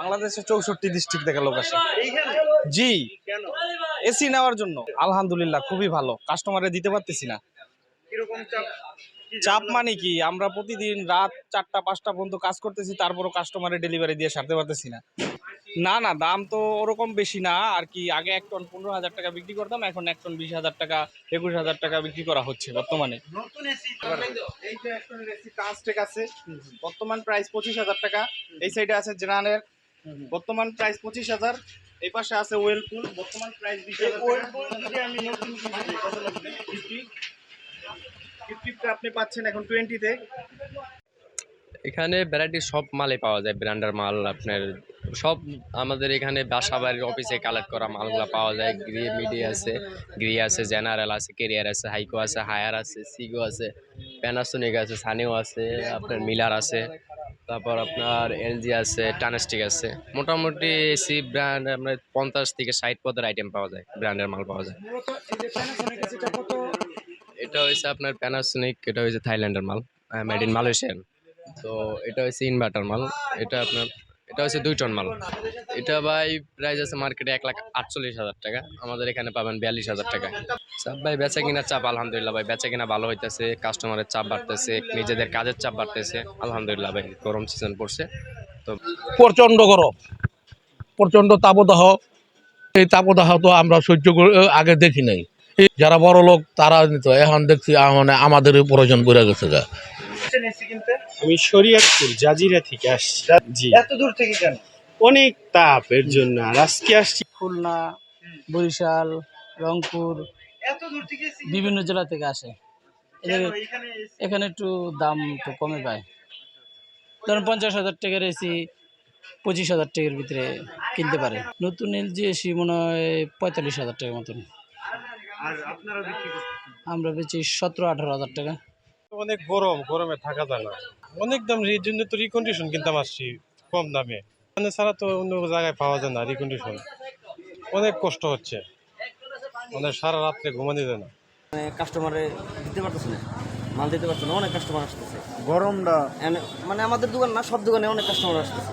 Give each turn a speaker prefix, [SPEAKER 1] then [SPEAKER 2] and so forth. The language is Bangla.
[SPEAKER 1] বাংলাদেশে চৌষট্টি ডিস্ট্রিক্ট থেকে লোক আসে। জি এসি নেওয়ার জন্য। আলহামদুলিল্লাহ খুবই ভালো। কাস্টমারে দিতে পারতেছি না।
[SPEAKER 2] চাপ?
[SPEAKER 1] মানে কি? আমরা প্রতিদিন রাত চারটা পাঁচটা পর্যন্ত কাজ করতেছি তারপরও কাস্টমারে ডেলিভারি দিয়ে সারতে পারতেছি না। না না দাম তো ওরকম বেশি না। আর কি আগে এক টন পনেরো হাজার টাকা বিক্রি করতাম এখন এক টন বিশ হাজার টাকা একুশ হাজার টাকা বিক্রি করা হচ্ছে বর্তমানে।
[SPEAKER 2] নতুন এসি
[SPEAKER 1] এই যে একটা এসি কাস্টেক আছে বর্তমান প্রাইস পঁচিশ হাজার টাকা। এই সাইডে আছে জেনারেল বর্তমান প্রাইস পঁচিশ হাজার এই পাশে আছে ওয়েলপুল বর্তমান প্রাইস বিশ
[SPEAKER 2] আমি নতুন
[SPEAKER 1] আপনি পাচ্ছেন এখন টোয়েন্টিতে
[SPEAKER 3] এখানে ভ্যারাইটি সব মালই পাওয়া যায় ব্র্যান্ডের মাল আপনার সব আমাদের এখানে বাসা বাড়ির অফিসে কালেক্ট করা মালগুলো পাওয়া যায়। গ্রি মিডি আছে গ্রি আছে জেনারেল আছে কেরিয়ার আছে হাইকো আছে হায়ার আছে সিগো আছে প্যানাসোনিক আছে সানিও আছে আপনার মিলার আছে। তারপর আপনার এলজি আছে টানেস্টিক আছে। মোটামুটি এসি ব্র্যান্ড আপনার পঞ্চাশ থেকে ষাট পদের আইটেম পাওয়া যায় ব্র্যান্ডের মাল পাওয়া যায়। এটা হয়েছে আপনার প্যানাসনিক এটা হয়েছে থাইল্যান্ডের মাল মেড ইন মালয়েশিয়ান তো এটা হয়েছে ইনভার্টার মাল, এটা আপনার এটা হচ্ছে দুই টন মাল। এটা ভাই প্রাইস আছে মার্কেটে এক লাখ আটচল্লিশ হাজার টাকা। আমাদের এখানে পাবেন বিয়াল্লিশ হাজার টাকা। চাপ ভাই বেচা কিনা চাপ, আলহামদুলিল্লাহ ভাই। বেচা কিনা ভালো হইতেছে কাস্টমারের চাপ বাড়তেছে, নিজেদের কাজের চাপ বাড়তেছে। আলহামদুলিল্লাহ ভাই, গরম সিজন পড়ছে। তো
[SPEAKER 4] প্রচণ্ড গরম, প্রচণ্ড তাপদাহ। এই তাপদাহ তো আমরা সহ্য করে আগে দেখি নাই। যারা বড় লোক, তারা নিত এখন দেখছি আমাদের প্রয়োজন পড়ে গেছে
[SPEAKER 5] আমি শরিয়াতপুর জাজিরা থেকে আসছি। জি।
[SPEAKER 2] এত দূর থেকে কেন?
[SPEAKER 5] অনেক তাপ এর জন্য আর আজকে আসছি
[SPEAKER 6] খুলনা বরিশাল রংপুর
[SPEAKER 2] এত দূর থেকে
[SPEAKER 6] বিভিন্ন জেলা থেকে আসে। এদের
[SPEAKER 2] এখানে
[SPEAKER 6] একটু দাম একটু কমে পায়। ধরুন পঞ্চাশ হাজার টাকার এসি পঁচিশ হাজার টাকার ভিতরে কিনতে পারে। নতুন এলজি এসি মনে হয় পঁয়তাল্লিশ হাজার টাকার মতন।
[SPEAKER 2] আর আপনারা বিক্রি করতেছেন?
[SPEAKER 6] আমরা বেচি সতেরো আঠারো হাজার টাকা।
[SPEAKER 5] অনেক গরম গরমে থাকা যায় না। অনেক দাম এই জন্য তো রিকন্ডিশন কিনতাম আসছি কম দামে। মানে ছাড়া তো অন্য জায়গায় পাওয়া যায় না রিকন্ডিশন অনেক কষ্ট হচ্ছে। মানে সারা রাত্রে ঘুমানি যায় না।
[SPEAKER 7] কাস্টমারে দিতে পারতেছে না মাল দিতে পারছে না অনেক কাস্টমার আসতেছে।
[SPEAKER 2] গরমটা।
[SPEAKER 7] মানে আমাদের দোকান না সব দোকানে অনেক কাস্টমার আসতেছে।